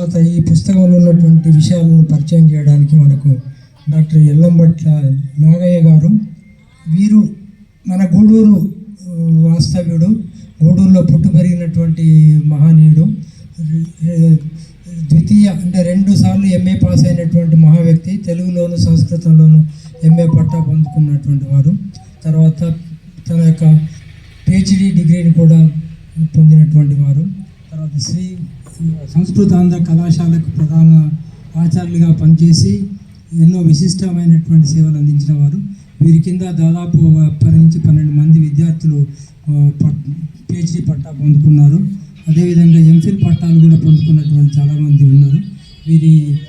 తర్వాత ఈ పుస్తకంలో ఉన్నటువంటి విషయాలను పరిచయం చేయడానికి మనకు డాక్టర్ ఎల్లంబట్ల నాగయ్య గారు. వీరు మన గూడూరు వాస్తవ్యుడు. గూడూరులో పుట్టు పెరిగినటువంటి మహనీయుడు ద్వితీయ అంటే రెండు సార్లు ఎంఏ పాస్ అయినటువంటి మహా వ్యక్తి తెలుగులోను సంస్కృతంలోను ఎంఏ పట్టా పొందుకున్నటువంటి వారు. తర్వాత తన యొక్క పిహెచ్డి డిగ్రీని కూడా పొందినటువంటి వారు. తర్వాత శ్రీ సంస్కృత ఆంధ్ర కళాశాలకు ప్రధాన ఆచార్యులుగా పనిచేసి ఎన్నో విశిష్టమైనటువంటి సేవలు అందించిన వారు. వీరి కింద దాదాపు పది నుంచి పన్నెండు మంది విద్యార్థులు పట్- పిహెచ్డి పట్టా పొందుకున్నారు. అదేవిధంగా ఎంఫిల్ పట్టాలు కూడా పొందుకున్నటువంటి చాలామంది ఉన్నారు. వీరి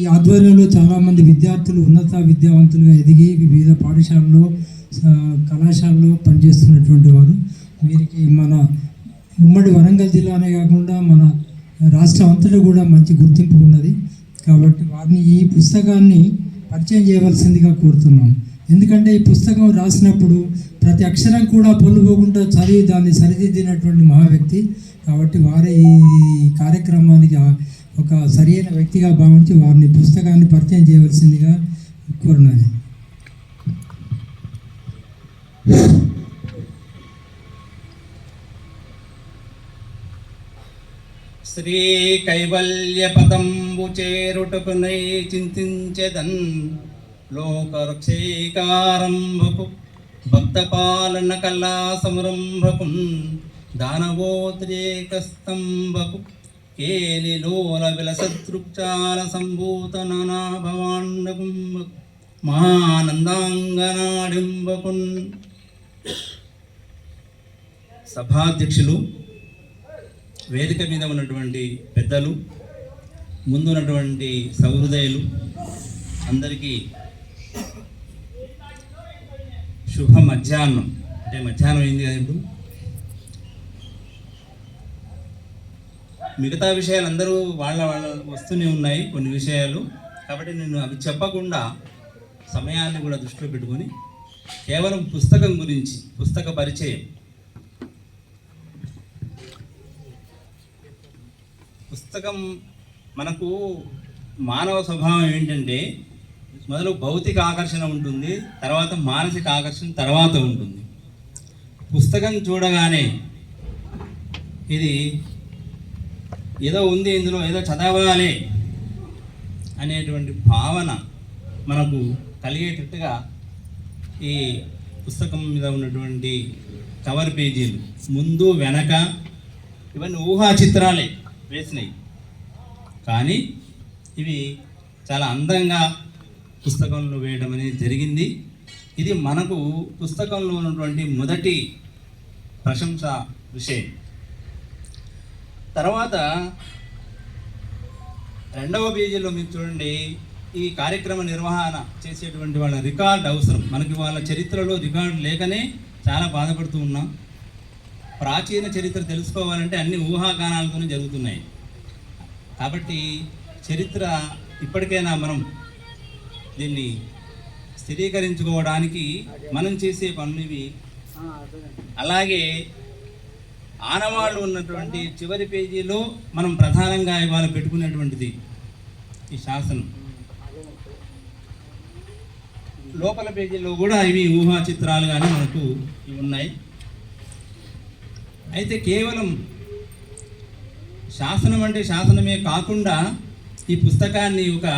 ఈ ఆధ్వర్యంలో చాలామంది విద్యార్థులు ఉన్నత విద్యావంతులుగా ఎదిగి వివిధ పాఠశాలలో కళాశాలలో పనిచేస్తున్నటువంటి వారు. వీరికి మన ఉమ్మడి వరంగల్ జిల్లానే కాకుండా మన రాష్ట్రం అంతటా కూడా మంచి గుర్తింపు ఉన్నది. కాబట్టి వారిని ఈ పుస్తకాన్ని పరిచయం చేయవలసిందిగా కోరుతున్నాం. ఎందుకంటే ఈ పుస్తకం రాసినప్పుడు ప్రతి అక్షరం కూడా పొల్లుపోకుండా చదివి దాన్ని సరిదిద్దినటువంటి మహా వ్యక్తి కాబట్టి వారే ఈ కార్యక్రమానికి ఒక సరియైన వ్యక్తిగా భావించి వారిని పుస్తకాన్ని పరిచయం చేయవలసిందిగా కోరినాను శ్రీ కైవల్య పదంబు చేరుటకునై చింతించెదన్ లోకరక్షైకారంభపు భక్త పాలన కళా సంరంభకు దానవోద్రేకస్తంభకు కేలిలోల విలసదృక్చాల సంభూత నానాభవాండకుంభకు మహానందాంగనాడింబకున్ సభాధ్యక్షులు వేదిక మీద ఉన్నటువంటి పెద్దలు ముందున్నటువంటి సహృదయులు అందరికీ శుభ మధ్యాహ్నం. అంటే మధ్యాహ్నం అయింది కదా ఇప్పుడు? మిగతా విషయాలు అందరూ వాళ్ళ వాళ్ళ వస్తూనే ఉన్నాయి కొన్ని విషయాలు. కాబట్టి నేను అవి చెప్పకుండా సమయాన్ని కూడా దృష్టిలో పెట్టుకొని కేవలం పుస్తకం గురించి పుస్తక పరిచయం పుస్తకం మనకు మానవ స్వభావం ఏంటంటే మొదలు భౌతిక ఆకర్షణ ఉంటుంది తర్వాత మానసిక ఆకర్షణ తర్వాత ఉంటుంది. పుస్తకం చూడగానే ఇది ఏదో ఉంది ఇందులో ఏదో చదవాలి అనేటువంటి భావన మనకు కలిగేటట్టుగా ఈ పుస్తకం మీద ఉన్నటువంటి కవర్ పేజీలు ముందు వెనక ఇవన్నీ ఊహా చిత్రాలే వేసినాయి. కానీ ఇవి చాలా అందంగా పుస్తకంలో వేయడం అనేది జరిగింది. ఇది మనకు పుస్తకంలో ఉన్నటువంటి మొదటి ప్రశంస విషయం. తర్వాత రెండవ పేజీలో మీరు చూడండి ఈ కార్యక్రమ నిర్వహణ చేసేటువంటి వాళ్ళ రికార్డ్ అవసరం. మనకి వాళ్ళ చరిత్రలో రికార్డు లేకనే చాలా బాధపడుతూ ఉన్నాం. ప్రాచీన చరిత్ర తెలుసుకోవాలంటే అన్ని ఊహాగానాలతోనే జరుగుతున్నాయి. కాబట్టి చరిత్ర ఇప్పటికైనా మనం దీన్ని స్థిరీకరించుకోవడానికి మనం చేసే పనులు ఇవి అలాగే ఆనవాళ్ళు ఉన్నటువంటి చివరి పేజీలో మనం ప్రధానంగా ఇవాళ పెట్టుకునేటువంటిది ఈ శాసనం. లోపల పేజీలో కూడా ఇవి ఊహా చిత్రాలు కానీ మనకు ఇవి ఉన్నాయి. అయితే కేవలం శాసనం అంటే శాసనమే కాకుండా ఈ పుస్తకాన్ని ఒక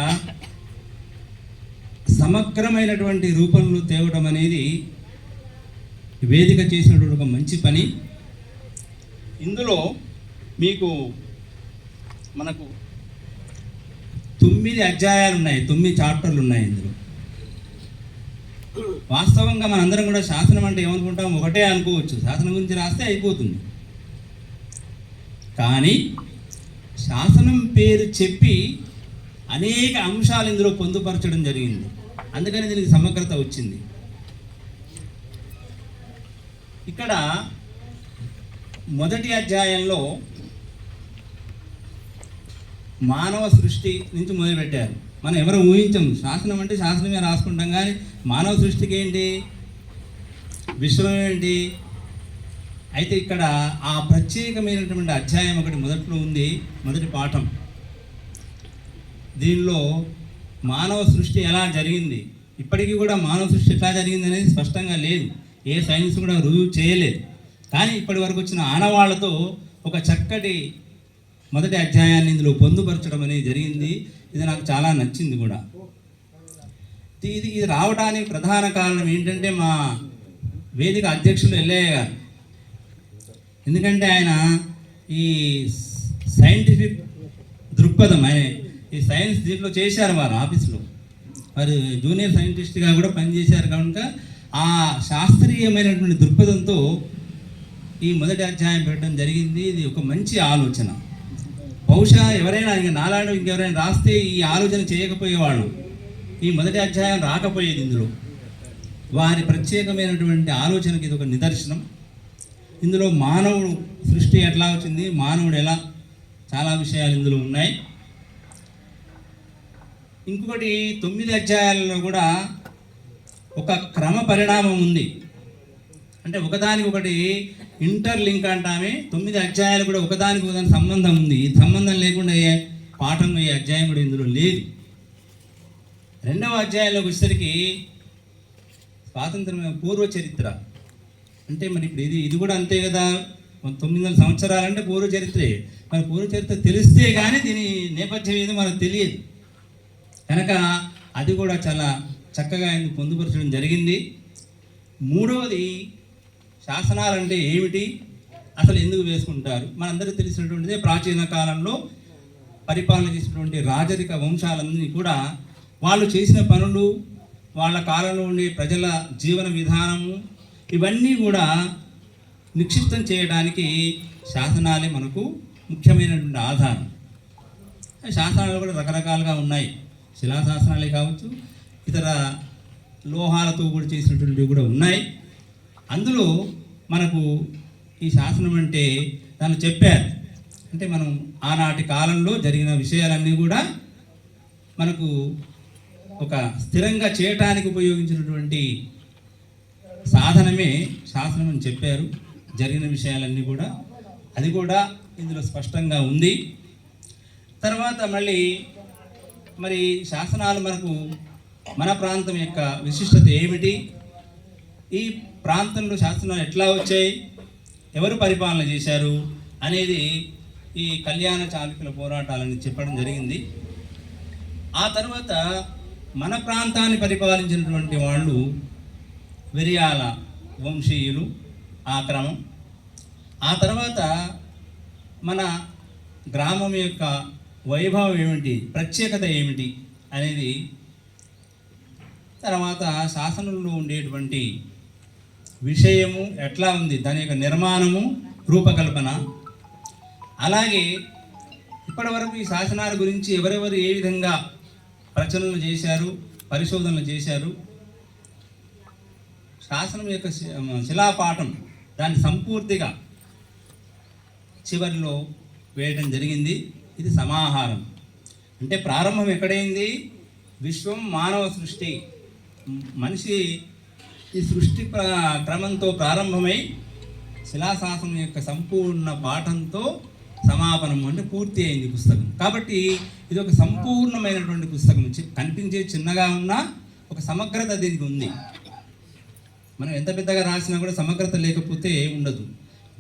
సమగ్రమైనటువంటి రూపంలో తేవడం అనేది వేదిక చేసినటువంటి ఒక మంచి పని. ఇందులో మీకు మనకు తొమ్మిది అధ్యాయాలు ఉన్నాయి తొమ్మిది చాప్టర్లు ఉన్నాయి ఇందులో. వాస్తవంగా మనందరం కూడా శాసనం అంటే ఏమనుకుంటాం? ఒకటే అనుకోవచ్చు. శాసనం గురించి రాస్తే అయిపోతుంది. కానీ శాసనం పేరు చెప్పి అనేక అంశాలు ఇందులో పొందుపరచడం జరిగింది. అందుకని దీనికి సమగ్రత వచ్చింది. ఇక్కడ మొదటి అధ్యాయంలో మానవ సృష్టి నుంచి మొదలుపెట్టారు. మనం ఎవరు ఊహించం శాసనం అంటే శాసనమే రాసుకుంటాం కానీ మానవ సృష్టికి ఏంటి? విశ్వం ఏంటి? అయితే ఇక్కడ ఆ ప్రత్యేకమైనటువంటి అధ్యాయం ఒకటి మొదట్లో ఉంది మొదటి పాఠం. దీనిలో మానవ సృష్టి ఎలా జరిగింది? ఇప్పటికీ కూడా మానవ సృష్టి ఎట్లా జరిగింది అనేది స్పష్టంగా లేదు. ఏ సైన్స్ కూడా రుజువు చేయలేదు. కానీ ఇప్పటి వరకు వచ్చిన ఆనవాళ్ళతో ఒక చక్కటి మొదటి అధ్యాయాన్ని ఇందులో పొందుపరచడం అనేది జరిగింది. ఇది నాకు చాలా నచ్చింది కూడా. ఇది ఇది రావడానికి ప్రధాన కారణం ఏంటంటే మా వేదిక అధ్యక్షులు ఎల్లయ్య గారు. ఎందుకంటే ఆయన ఈ సైంటిఫిక్ దృక్పథం ఆయన ఈ సైన్స్ దీంట్లో చేశారు వారు ఆఫీస్లో. వారు జూనియర్ సైంటిస్ట్గా కూడా పనిచేశారు కనుక ఆ శాస్త్రీయమైనటువంటి దృక్పథంతో ఈ మొదటి అధ్యాయం పెట్టడం జరిగింది. ఇది ఒక మంచి ఆలోచన. బహుశా ఎవరైనా ఇంక ఇంకెవరైనా రాస్తే ఈ ఆలోచన చేయకపోయేవాళ్ళు. ఈ మొదటి అధ్యాయం రాకపోయేది ఇందులో. వారి ప్రత్యేకమైనటువంటి ఆలోచనకి ఇది ఒక నిదర్శనం. ఇందులో మానవుడు సృష్టి ఎట్లా వచ్చింది మానవుడు ఎలా చాలా విషయాలు ఇందులో ఉన్నాయి. ఇంకొకటి తొమ్మిది అధ్యాయాలలో కూడా ఒక క్రమ పరిణామం ఉంది. అంటే ఒకదానికి ఒకటి ఇంటర్లింక్ అంటామే. తొమ్మిది అధ్యాయాలు కూడా ఒకదానికి ఒకదాని సంబంధం ఉంది. ఈ సంబంధం లేకుండా ఏ పాఠం ఈ అధ్యాయం కూడా ఇందులో లేదు. రెండవ అధ్యాయంలోకి వచ్చేసరికి స్వాతంత్రం పూర్వ చరిత్ర. అంటే మరి ఇప్పుడు ఇది ఇది కూడా అంతే కదా? తొమ్మిది వందల సంవత్సరాలంటే పూర్వ చరిత్రే. మన పూర్వ చరిత్ర తెలిస్తే కానీ దీని నేపథ్యం ఏదో మనకు తెలియదు. కనుక అది కూడా చాలా చక్కగా ఆయన పొందుపరచడం జరిగింది. మూడవది శాసనాలు అంటే ఏమిటి? అసలు ఎందుకు వేసుకుంటారు? మనందరికీ తెలిసినటువంటిదే ప్రాచీన కాలంలో పరిపాలన చేసినటువంటి రాజరిక వంశాలన్నీ కూడా వాళ్ళు చేసిన పనులు వాళ్ళ కాలంలో ఉండే ప్రజల జీవన విధానము ఇవన్నీ కూడా నిక్షిప్తం చేయడానికి శాసనాలే మనకు ముఖ్యమైనటువంటి ఆధారం. శాసనాలు కూడా రకరకాలుగా ఉన్నాయి. శిలాశాసనాలే కావచ్చు ఇతర లోహాలతో కూడా చేసినటువంటివి కూడా ఉన్నాయి. అందులో మనకు ఈ శాసనం అంటే దాన్ని చెప్పారు. అంటే మనం ఆనాటి కాలంలో జరిగిన విషయాలన్నీ కూడా మనకు ఒక స్థిరంగా చేయటానికి ఉపయోగించినటువంటి సాధనమే శాసనం అని చెప్పారు. జరిగిన విషయాలన్నీ కూడా అది కూడా ఇందులో స్పష్టంగా ఉంది. తర్వాత మళ్ళీ మరి శాసనాలు మనకు మన ప్రాంతం యొక్క విశిష్టత ఏమిటి? ఈ ప్రాంతంలో శాసనాలు ఎట్లా వచ్చాయి? ఎవరు పరిపాలన చేశారు? అనేది ఈ కళ్యాణ చాళుక్యుల పోరాటాలని చెప్పడం జరిగింది. ఆ తర్వాత మన ప్రాంతాన్ని పరిపాలించినటువంటి వాళ్ళు వెరియాల వంశీయులు ఆ క్రమం. ఆ తర్వాత మన గ్రామం యొక్క వైభవం ఏమిటి? ప్రత్యేకత ఏమిటి? అనేది తర్వాత శాసనంలో ఉండేటువంటి విషయము ఎట్లా ఉంది? దాని యొక్క నిర్మాణము రూపకల్పన. అలాగే ఇప్పటివరకు ఈ శాసనాల గురించి ఎవరెవరు ఏ విధంగా రచనలు చేశారు పరిశోధనలు చేశారు? శాసనం యొక్క శి- శిలాపాఠం దాన్ని సంపూర్తిగా చివరిలో వేయడం జరిగింది. ఇది సమాహారం. అంటే ప్రారంభం ఎక్కడైంది? విశ్వం మానవ సృష్టి. మనిషి ఈ సృష్టి ప్ర- క్రమంతో ప్రారంభమై శిలాశాసనం యొక్క సంపూర్ణ పాఠంతో సమాపనం అంటే పూర్తి అయింది పుస్తకం. కాబట్టి ఇది ఒక సంపూర్ణమైనటువంటి పుస్తకం. కనిపించే చిన్నగా ఉన్నా ఒక సమగ్రత దీనికి ఉంది. మనం ఎంత పెద్దగా రాసినా కూడా సమగ్రత లేకపోతే ఉండదు.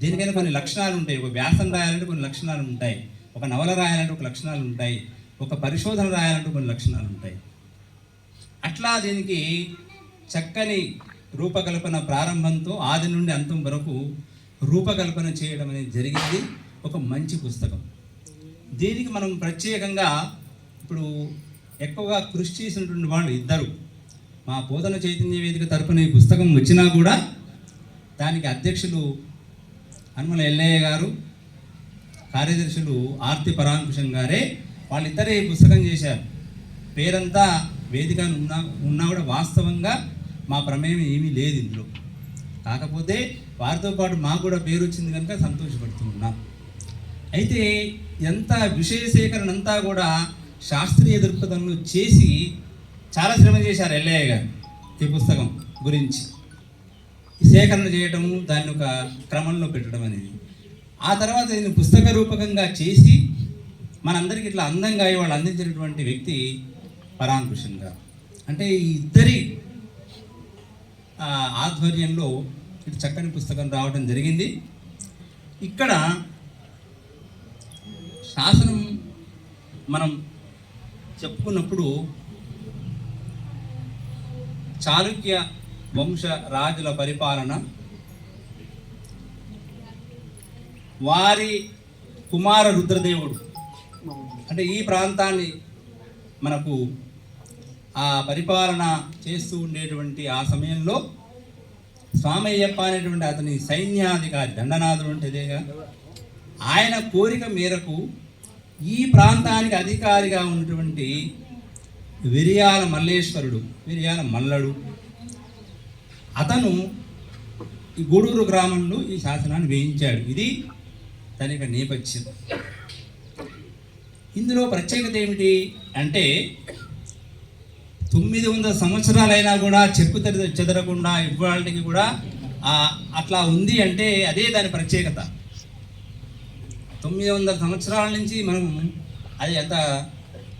దీనికైనా కొన్ని లక్షణాలు ఉంటాయి. ఒక వ్యాసం రాయాలంటే కొన్ని లక్షణాలు ఉంటాయి. ఒక నవల రాయాలంటే ఒక లక్షణాలు ఉంటాయి. ఒక పరిశోధన రాయాలంటే కొన్ని లక్షణాలు ఉంటాయి. అట్లా దీనికి చక్కని రూపకల్పన ప్రారంభంతో ఆది నుండి అంతం వరకు రూపకల్పన చేయడం అనేది జరిగింది. ఒక మంచి పుస్తకం. దీనికి మనం ప్రత్యేకంగా ఇప్పుడు ఎక్కువగా కృషి చేసినటువంటి వాళ్ళు ఇద్దరు. మా బోధన చైతన్య వేదిక తరపున ఈ పుస్తకం వచ్చినా కూడా దానికి అధ్యక్షులు హనుమల ఎల్లయ్య గారు కార్యదర్శులు ఆర్తి పరాంకుశం గారే వాళ్ళిద్దరే ఈ పుస్తకం చేశారు. పేరంతా వేదిక ఉన్నా ఉన్నా కూడా వాస్తవంగా మా ప్రమేయం ఏమీ లేదు ఇందులో. కాకపోతే వారితో పాటు మాకు కూడా పేరు వచ్చింది కనుక సంతోషపడుతున్నాం. అయితే ఎంత విషయ సేకరణ అంతా కూడా శాస్త్రీయ దృక్పథంలో చేసి చాలా శ్రమ చేశారు ఎల్లయ్య గారు ఈ పుస్తకం గురించి. సేకరణ చేయటము దాన్ని ఒక క్రమంలో పెట్టడం అనేది. ఆ తర్వాత దీన్ని పుస్తక రూపకంగా చేసి మనందరికీ ఇట్లా అందంగా వాళ్ళు అందించినటువంటి వ్యక్తి పరాంకుశన్ గారు అంటే ఈ ఇద్దరి ఆధ్వర్యంలో ఇటు చక్కని పుస్తకం రావడం జరిగింది. ఇక్కడ శాసనం మనం చెప్పుకున్నప్పుడు చాళుక్య వంశ రాజుల పరిపాలన వారి కుమార రుద్రదేవుడు. అంటే ఈ ప్రాంతాన్ని మనకు ఆ పరిపాలన చేస్తూ ఉండేటువంటి ఆ సమయంలో స్వామయ్యప్ప అనేటువంటి అతని సైన్యాధికారి దండనాథుడు అంటే ఆయన కోరిక మేరకు ఈ ప్రాంతానికి అధికారిగా ఉన్నటువంటి విరియాల మల్లేశ్వరుడు విరియాల మల్లడు అతను ఈ గూడూరు గ్రామంలో ఈ శాసనాన్ని వేయించాడు. ఇది దాని యొక్క నేపథ్యం. ఇందులో ప్రత్యేకత ఏమిటి అంటే తొమ్మిది వందల సంవత్సరాలైనా కూడా చెక్కు తెర చెదరకుండా ఇవ్వడానికి కూడా అట్లా ఉంది అంటే అదే దాని ప్రత్యేకత. తొమ్మిది వందల సంవత్సరాల నుంచి మనం అది ఎంత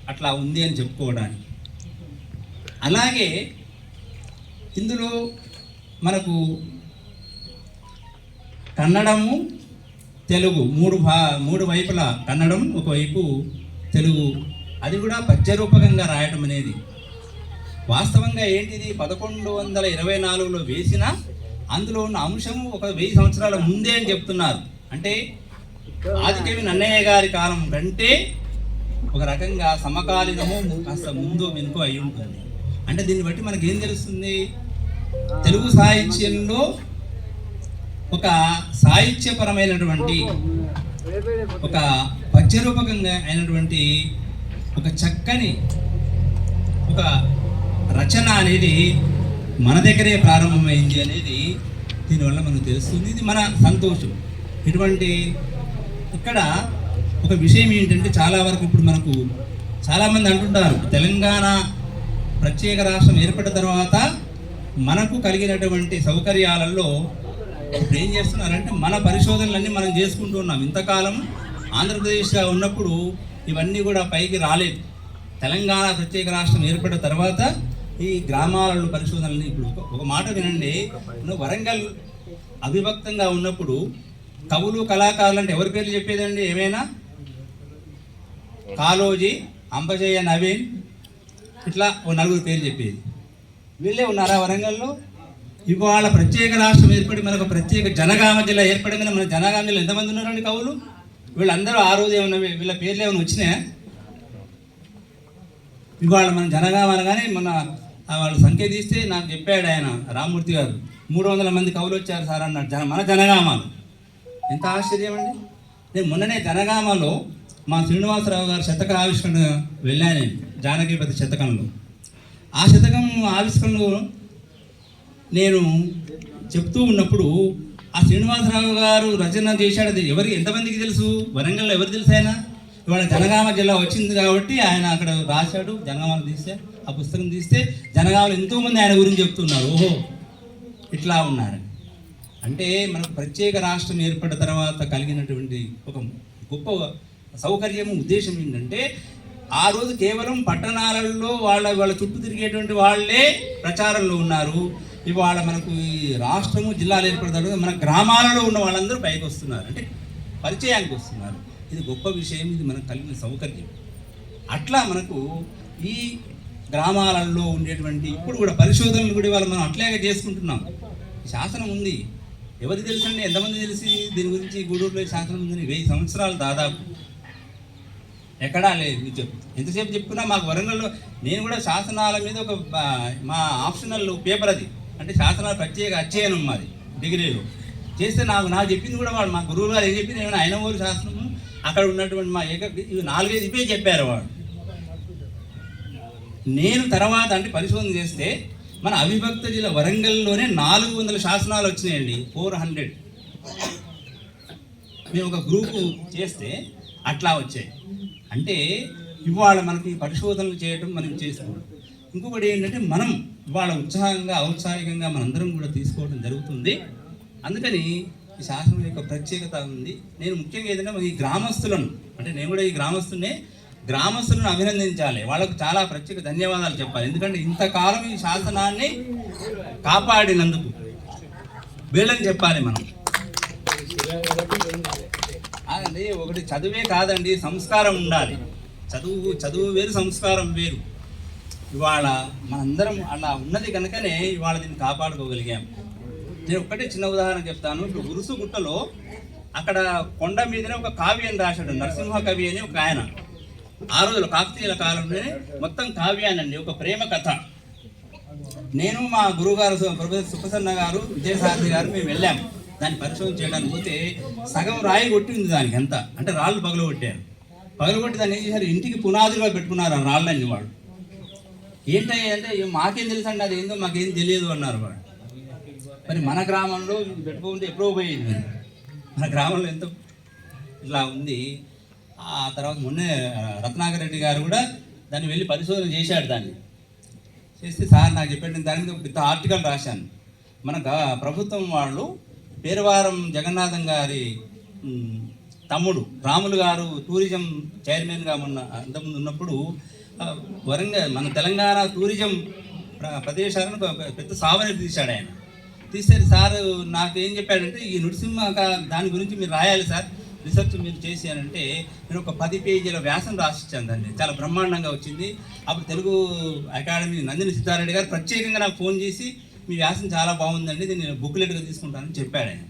అట్లా ఉంది అని చెప్పుకోవడానికి. అలాగే ఇందులో మనకు కన్నడము తెలుగు మూడు భా మూడు వైపుల కన్నడం ఒకవైపు తెలుగు అది కూడా పద్యరూపకంగా రాయటం అనేది వాస్తవంగా ఏంటిది? పదకొండు వందల ఇరవై నాలుగులో వేసిన అందులో ఉన్న అంశము ఒక వెయ్యి సంవత్సరాల ముందే అని చెప్తున్నారు. అంటే ఆదికవి నన్నయ్య గారి కాలం కంటే ఒక రకంగా సమకాలీనము కాస్త ముందు వెనుక అయి ఉంటుంది. అంటే దీన్ని బట్టి మనకి ఏం తెలుస్తుంది? తెలుగు సాహిత్యంలో ఒక సాహిత్యపరమైనటువంటి ఒక పద్యరూపకంగా అయినటువంటి ఒక చక్కని ఒక రచన అనేది మన దగ్గరే ప్రారంభమైంది అనేది దీనివల్ల మనకు తెలుస్తుంది. ఇది మన సంతోషం. ఇటువంటి ఇక్కడ ఒక విషయం ఏంటంటే చాలా వరకు ఇప్పుడు మనకు చాలామంది అంటుంటారు తెలంగాణ ప్రత్యేక రాష్ట్రం ఏర్పడిన తర్వాత మనకు కలిగినటువంటి సౌకర్యాలలో ఇప్పుడు ఏం చేస్తున్నారంటే మన పరిశోధనలన్నీ మనం చేసుకుంటూ ఉన్నాం. ఇంతకాలం ఆంధ్రప్రదేశ్గా ఉన్నప్పుడు ఇవన్నీ కూడా పైకి రాలేదు. తెలంగాణ ప్రత్యేక రాష్ట్రం ఏర్పడిన తర్వాత ఈ గ్రామాలలో పరిశోధనలు ఇప్పుడు ఒక- మాట వినండి. వరంగల్ అవిభక్తంగా ఉన్నప్పుడు కవులు కళాకారులు అంటే ఎవరి పేర్లు చెప్పేదండి? ఏమైనా? కాలోజీ అంబజయ్య నవీన్. ఇట్లా ఓ నలుగురు పేర్లు చెప్పేది. వీళ్ళే ఉన్నారా వరంగల్లో? ఇవాళ ప్రత్యేక రాష్ట్రం ఏర్పడి మనకు ప్రత్యేక జనగామ జిల్లా ఏర్పడిందని మన జనగామ జిల్లా ఎంతమంది ఉన్నారండి కవులు? వీళ్ళందరూ ఆ రోజు ఏమైనా వీళ్ళ పేర్లు ఏమైనా వచ్చినాయా? ఇవాళ మన జనగామ అనగానే మన వాళ్ళు సంఖ్య తీస్తే నాకు చెప్పాడు ఆయన రామ్మూర్తి గారు. మూడు వందల మంది కవులు వచ్చారు సార్ అన్నాడు. జన మన జనగామాలు. ఎంత ఆశ్చర్యం అండి. నేను మొన్ననే జనగామలో మా శ్రీనివాసరావు గారు శతక ఆవిష్కరణ వెళ్ళాను నేను జానకీపతి శతకంలో. ఆ శతకం ఆవిష్కరణలో నేను చెప్తూ ఉన్నప్పుడు ఆ శ్రీనివాసరావు గారు రచన చేశాడు అది ఎవరికి ఎంతమందికి తెలుసు? వరంగల్లో ఎవరు తెలుసు ఆయన? ఇవాళ జనగామ జిల్లా వచ్చింది కాబట్టి ఆయన అక్కడ రాశాడు జనగామను తీస్తే ఆ పుస్తకం తీస్తే జనగామలో ఎంతోమంది ఆయన గురించి చెప్తున్నారు. ఓహో ఇట్లా ఉన్నారు అంటే మనకు ప్రత్యేక రాష్ట్రం ఏర్పడిన తర్వాత కలిగినటువంటి ఒక గొప్ప సౌకర్యము ఉద్దేశం ఏంటంటే ఆ రోజు కేవలం పట్టణాలలో వాళ్ళ వాళ్ళ చుట్టూ తిరిగేటువంటి వాళ్ళే ప్రచారంలో ఉన్నారు. ఇవాళ మనకు ఈ రాష్ట్రము జిల్లాలు ఏర్పడిన మన గ్రామాలలో ఉన్న వాళ్ళందరూ పైకి వస్తున్నారు. అంటే పరిచయానికి వస్తున్నారు. ఇది గొప్ప విషయం ఇది మనకు కలిగిన సౌకర్యం. అట్లా మనకు ఈ గ్రామాలలో ఉండేటువంటి ఇప్పుడు కూడా పరిశోధనలు కూడా ఇవాళ మనం అట్లాగే చేసుకుంటున్నాం. శాసనం ఉంది. ఎవరికి తెలుసండి? ఎంతమంది తెలిసి దీని గురించి గూడూరులో శాసనం ఉందని? వెయ్యి సంవత్సరాలు దాదాపు. ఎక్కడా లేదు చెప్పు. ఎంతసేపు చెప్పుకున్నా మాకు వరంగల్లో నేను కూడా శాసనాల మీద ఒక మా ఆప్షనల్ పేపర్ అది. అంటే శాసనాలు ప్రత్యేక అధ్యయనం మాది డిగ్రీలో. చేస్తే నాకు నాకు చెప్పింది కూడా వాడు మా గురువు గారు ఏం చెప్పింది ఏమైనా ఆయన ఊరు శాసనము అక్కడ ఉన్నటువంటి మా ఏక ఇవి నాలుగైదు ఇవే చెప్పారు వాడు. నేను తర్వాత అంటే పరిశోధన చేస్తే మన అవిభక్త జిల్లా వరంగల్లోనే నాలుగు వందల శాసనాలు వచ్చినాయండి ఫోర్ హండ్రెడ్ మేము ఒక గ్రూపు చేస్తే అట్లా వచ్చాయి. అంటే ఇవాళ మనకి పరిశోధనలు చేయడం మనం చేసుకోవడం ఇంకొకటి ఏంటంటే మనం ఇవాళ ఉత్సాహంగా ఔత్సాహికంగా మనందరం కూడా తీసుకోవడం జరుగుతుంది. అందుకని ఈ శాసనం యొక్క ప్రత్యేకత ఉంది. నేను ముఖ్యంగా ఏదైనా ఈ గ్రామస్తులను అంటే నేను కూడా ఈ గ్రామస్తున్నే గ్రామస్తులను అభినందించాలి. వాళ్ళకు చాలా ప్రత్యేక ధన్యవాదాలు చెప్పాలి. ఎందుకంటే ఇంతకాలం ఈ శాసనాన్ని కాపాడినందుకు వీళ్ళని చెప్పాలి మనం. అదండి ఒకటి చదువే కాదండి సంస్కారం ఉండాలి. చదువు చదువు వేరు సంస్కారం వేరు. ఇవాళ మనందరం అలా ఉన్నది కనుకనే ఇవాళ దీన్ని కాపాడుకోగలిగాం. నేను ఒక్కటే చిన్న ఉదాహరణ చెప్తాను. ఇప్పుడు గురుసుగుట్టలో అక్కడ కొండ మీదనే ఒక కావ్యం రాశాడు నరసింహ కవి అని ఒక ఆయన. ఆ రోజులు కాకతీయుల కాలంలోనే మొత్తం కావ్యానండి ఒక ప్రేమ కథ. నేను మా గురుగారు ప్రొఫెసర్ సుప్రసన్న గారు విజయసారథి గారు మేము వెళ్ళాం. దాన్ని పరిశోధన చేయడానికి పోతే సగం రాయి కొట్టింది దానికి ఎంత అంటే రాళ్ళు పగలగొట్టారు పగలగొట్టి దాన్ని ఏం చేశారు? ఇంటికి పునాదులుగా పెట్టుకున్నారు ఆ రాళ్ళని వాడు ఏంటంటే అంటే మాకేం తెలుసు అండి అది? ఏందో మాకేం తెలియదు అన్నారు వాడు మరి మన గ్రామంలో పెట్టుకుంటే ఎప్పుడో పోయేది మరి. మన గ్రామంలో ఎంత ఇట్లా ఉంది ఆ తర్వాత మొన్నే రత్నాకర్ రెడ్డి గారు కూడా దాన్ని వెళ్ళి పరిశోధన చేశాడు దాన్ని. చేస్తే సార్ నాకు చెప్పాడు నేను దాని మీద ఒక పెద్ద ఆర్టికల్ రాశాను. మన ప్రభుత్వం వాళ్ళు పేరవారం జగన్నాథం గారి తమ్ముడు రాములు గారు టూరిజం చైర్మన్గా ఉన్న అంతకుముందు ఉన్నప్పుడు వరంగల్ మన తెలంగాణ టూరిజం ప్ర- ప్రదేశాలను పెద్ద సావని తీశాడు ఆయన. తీశారు సార్. నాకు ఏం చెప్పాడంటే ఈ నృసింహ దాని గురించి మీరు రాయాలి సార్. రీసెర్చ్ మీరు చేసి నేను ఒక పది పేజీల వ్యాసం రాసిచ్చాను దాన్ని చాలా బ్రహ్మాండంగా వచ్చింది. అప్పుడు తెలుగు అకాడమీ నందిని సిద్ధారెడ్డి గారు ప్రత్యేకంగా నాకు ఫోన్ చేసి మీ వ్యాసం చాలా బాగుందండి దీన్ని నేను బుక్లెట్గా తీసుకుంటానని చెప్పాడు ఆయన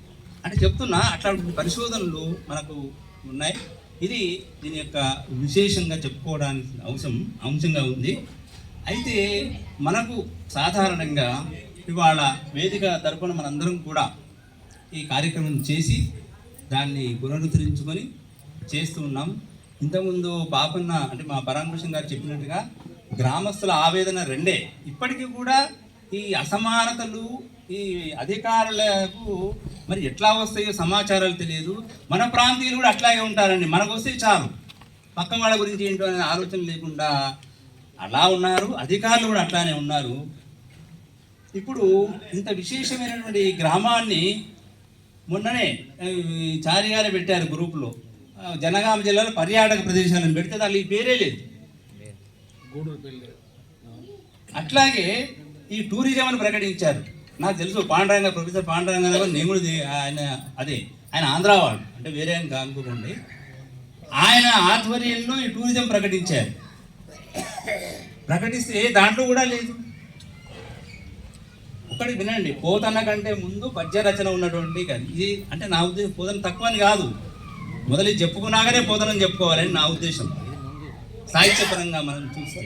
అంటే చెప్తున్నా అట్లాంటి పరిశోధనలు మనకు ఉన్నాయి. ఇది దీని యొక్క విశేషంగా చెప్పుకోవడానికి అంశం అంశంగా ఉంది. అయితే మనకు సాధారణంగా ఇవాళ వేదిక తరపున మనందరం కూడా ఈ కార్యక్రమం చేసి దాన్ని పునరుద్ధరించుకొని చేస్తూ ఉన్నాం. ఇంతకుముందు పాపన్న అంటే మా పరామర్శం గారు చెప్పినట్టుగా గ్రామస్తుల ఆవేదన రెండే. ఇప్పటికీ కూడా ఈ అసమానతలు ఈ అధికారులకు మరి ఎట్లా వస్తాయో సమాచారాలు తెలియదు. మన ప్రాంతీయులు కూడా అట్లాగే ఉంటారండి. మనకు వస్తే చాలు. పక్క వాళ్ళ గురించి ఏంటో అనే ఆలోచన లేకుండా అలా ఉన్నారు. అధికారులు కూడా అట్లానే ఉన్నారు. ఇప్పుడు ఇంత విశేషమైనటువంటి ఈ గ్రామాన్ని మొన్ననే చారిగారే పెట్టారు గ్రూపులో. జనగామ జిల్లాలో పర్యాటక ప్రదేశాలను పెడితే దానికి ఈ పేరే లేదు. అట్లాగే ఈ టూరిజం అని ప్రకటించారు. నాకు తెలుసు పాండరంగ ప్రొఫెసర్ పాండరంగ గారు నేను కూడా ఆయన అదే ఆయన ఆంధ్రావాడు అంటే వేరే ఆయన కానుకోకండి ఆయన ఆధ్వర్యంలో ఈ టూరిజం ప్రకటించారు. ప్రకటిస్తే దాంట్లో కూడా లేదు. ఒకటి వినండి. పోతన కంటే ముందు పద్య రచన ఉన్నటువంటి కవి. ఇది అంటే నా ఉద్దేశం పోతన తక్కువ అని కాదు. మొదలు చెప్పుకున్నాకనే పోతనని చెప్పుకోవాలని నా ఉద్దేశం. సాహిత్యపరంగా మనం చూస్తే.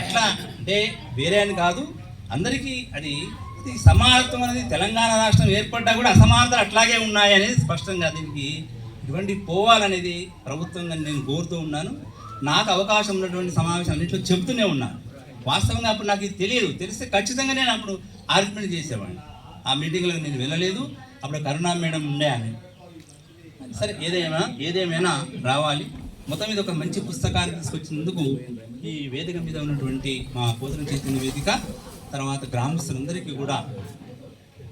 అట్లా అంటే వేరే అని కాదు. అందరికీ అది ఇది సమానత్వం అనేది తెలంగాణ రాష్ట్రం ఏర్పడ్డా కూడా అసమానతలు అట్లాగే ఉన్నాయి అనేది స్పష్టంగా దీనికి ఇటువంటి పోవాలనేది ప్రభుత్వంగా నేను కోరుతూ ఉన్నాను. నాకు అవకాశం ఉన్నటువంటి సమావేశం అన్నింటిలో చెబుతూనే ఉన్నాను. వాస్తవంగా అప్పుడు నాకు ఇది తెలియదు. తెలిస్తే ఖచ్చితంగా నేను అప్పుడు ఆర్గ్యుమెంట్ చేసేవాడిని. ఆ మీటింగ్లో నేను వెళ్ళలేదు. అప్పుడు కరుణా మేడం ఉండే అని. సరే ఏదైనా ఏదేమైనా రావాలి. మొత్తం మీద ఒక మంచి పుస్తకాన్ని తీసుకొచ్చినందుకు ఈ వేదిక మీద ఉన్నటువంటి మా పోతన చైతన్య వేదిక తర్వాత గ్రామస్తులందరికీ కూడా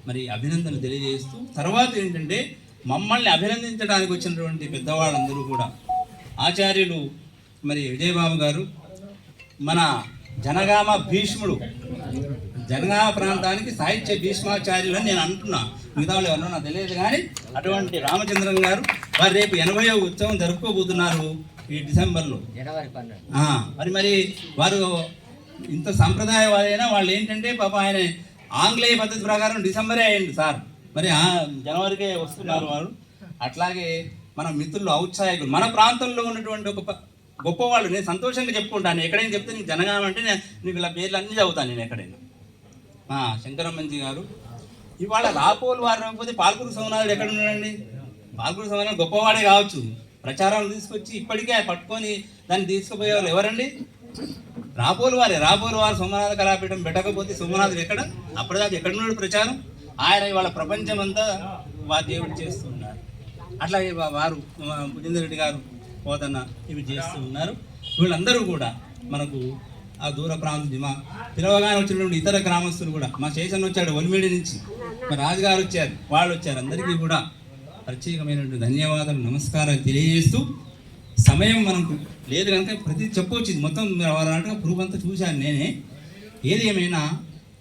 మరి అభినందనలు తెలియజేస్తూ తర్వాత ఏంటంటే మమ్మల్ని అభినందించడానికి వచ్చినటువంటి పెద్దవాళ్ళందరూ కూడా ఆచార్యులు మరి విజయబాబు గారు మన జనగామ భీష్ముడు. జనగామ ప్రాంతానికి సాహిత్య భీష్మాచార్యులు అని నేను అంటున్నా. మిగతా వాళ్ళు ఎవరో నాకు తెలియదు కానీ అటువంటి రామచంద్రన్ గారు వారు రేపు ఎనభైవ ఉత్సవం జరుపుకోబోతున్నారు ఈ డిసెంబర్లో. మరి మరి వారు ఇంత సంప్రదాయవాదైనా వాళ్ళు ఏంటంటే పాప ఆయన ఆంగ్లేయ పద్ధతి ప్రకారం డిసెంబరే అయ్యింది సార్. మరి ఆ జనవరికే వస్తున్నారు వారు. అట్లాగే మన మిత్రులు ఔత్సాహికులు మన ప్రాంతంలో ఉన్నటువంటి ఒక గొప్పవాళ్ళు నేను సంతోషంగా చెప్పుకుంటాను ఎక్కడైనా చెప్తే నీకు జనగామ అంటే నేను నీకు ఇలా పేర్లు అన్నీ చదువుతాను నేను ఎక్కడైనా. ఆ, గారు. ఇవాళ రాపోలు వారు రాకపోతే పాల్కురు సోమనాథుడు ఎక్కడ ఉన్నాడండి? పాల్కురు సోమనాథుడు గొప్పవాడే కావచ్చు. ప్రచారాలు తీసుకొచ్చి ఇప్పటికే పట్టుకొని దాన్ని తీసుకుపోయేవాళ్ళు ఎవరండి? రాపోలు వారే. రాపోలు వారు సోమనాథ కళాపీఠం పెట్టకపోతే సోమనాథుడు ఎక్కడ? అప్పటిదాకా ఎక్కడ ఉన్నాడు ప్రచారం? ఆయన ఇవాళ ప్రపంచం అంతా వారి దేవుడు చేస్తున్నారు. అట్లాగే వారు భుజేందర్ రెడ్డి గారు. బోధన ఇవి చేస్తూ ఉన్నారు. వీళ్ళందరూ కూడా మనకు ఆ దూర ప్రాంతం మా పిలవగానే వచ్చినటువంటి ఇతర గ్రామస్తులు కూడా మా శేషన్ వచ్చాడు ఒలిమిడి నుంచి. మా రాజుగారు వచ్చారు వాళ్ళు వచ్చారు. అందరికీ కూడా ప్రత్యేకమైనటువంటి ధన్యవాదాలు నమస్కారాలు తెలియజేస్తూ సమయం మనకు లేదు కనుక ప్రతి చెప్పవచ్చు మొత్తం నాటుగా ప్రూఫ్ అంతా చూశాను నేనే. ఏది ఏమైనా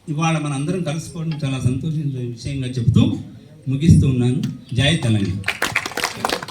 ఇవాళ మన అందరం కలుసుకోవడం చాలా సంతోషించే విషయంగా చెప్తూ ముగిస్తూ ఉన్నాను. జై తెలంగాణ.